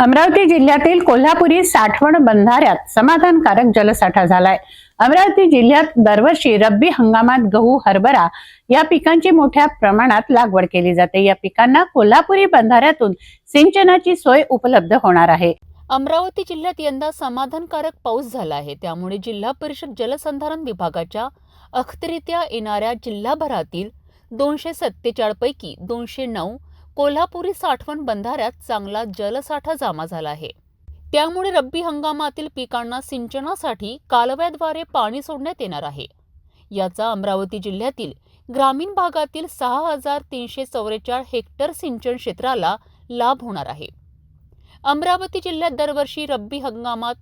अमरावती जिल्ह्यातील कोल्हापुरी साठवण बंधाऱ्यात समाधानकारक जलसाठा झालाय. अमरावती जिल्ह्यात दरवर्षी रब्बी हंगामात गहू हरभरा या पिकांची मोठ्या प्रमाणात लागवड केली जाते. या पिकांना कोल्हापुरी बंधाऱ्यातून सिंचनाची सोय उपलब्ध होणार आहे. अमरावती जिल्ह्यात यंदा समाधानकारक पाऊस झाला आहे. त्यामुळे जिल्हा परिषद जलसंधारण विभागाच्या अखत्यारीत्या येणाऱ्या जिल्हाभरातील दोनशे सत्तेचाळ पैकी दोनशे नऊ कोल्हापुरी साठवण बंधाऱ्यात चांगला जलसाठा जमा झाला आहे. त्यामुळे रब्बी हंगामातील पिकांना सिंचनासाठी कालव्याद्वारे पाणी सोडण्यात येणार आहे. याचा अमरावती जिल्ह्यातील ग्रामीण भागातील सहा हजार तीनशे चौवेचाळ हेक्टर सिंचन क्षेत्राला लाभ होणार आहे. अमरावती जिल्ह्यात दरवर्षी रब्बी हंगामात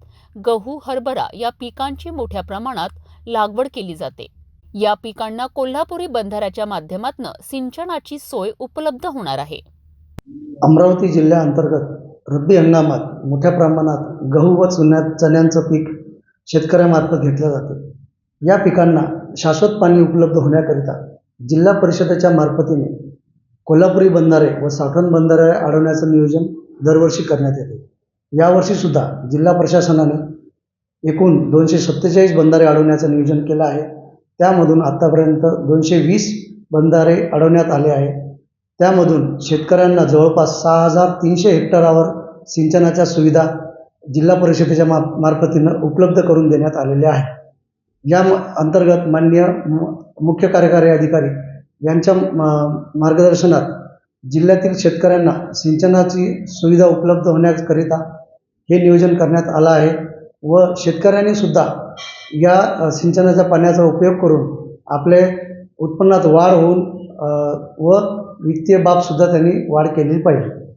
गहू हरभरा या पिकांची मोठ्या प्रमाणात लागवड केली जाते. या पिकांना कोल्हापुरी बंधाऱ्याच्या माध्यमातून सिंचनाची सोय उपलब्ध होणार आहे. अमरावती जिल्ह्याअंतर्गत रब्बी हंगामात मोठ्या प्रमाणात गहू व चुन्या चण्यांचं पीक शेतकऱ्यामार्फत घेतलं जातं. या पिकांना शाश्वत पाणी उपलब्ध होण्याकरिता जिल्हा परिषदेच्या मार्फतीने कोल्हापुरी बंधारे व साठवण बंधारे अडवण्याचं नियोजन दरवर्षी करण्यात येते. यावर्षीसुद्धा जिल्हा प्रशासनाने एकूण दोनशे सत्तेचाळीस बंधारे अडवण्याचं नियोजन केलं आहे. त्यामधून आत्तापर्यंत दोनशे वीस बंधारे अडवण्यात आले आहे त्यामधून शेतकऱ्यांना जवळपास सहा हजार तीनशे हेक्टरावर सिंचनाच्या सुविधा जिल्हा परिषदेच्या मा मार्फतीनं उपलब्ध करून देण्यात आलेल्या आहे या म- अंतर्गत माननीय मु- मुख्य कार्यकारी अधिकारी यांच्या मार्गदर्शनात जिल्ह्यातील शेतकऱ्यांना सिंचनाची सुविधा उपलब्ध होण्याकरिता हे नियोजन करण्यात आलं आहे व शेतकऱ्यांनीसुद्धा या सिंचनाच्या पाण्याचा उपयोग करून आपले उत्पन्नात वाढ होऊन व वित्तीय बाबसुद्धा त्यांनी वाढ केली पाहिजे.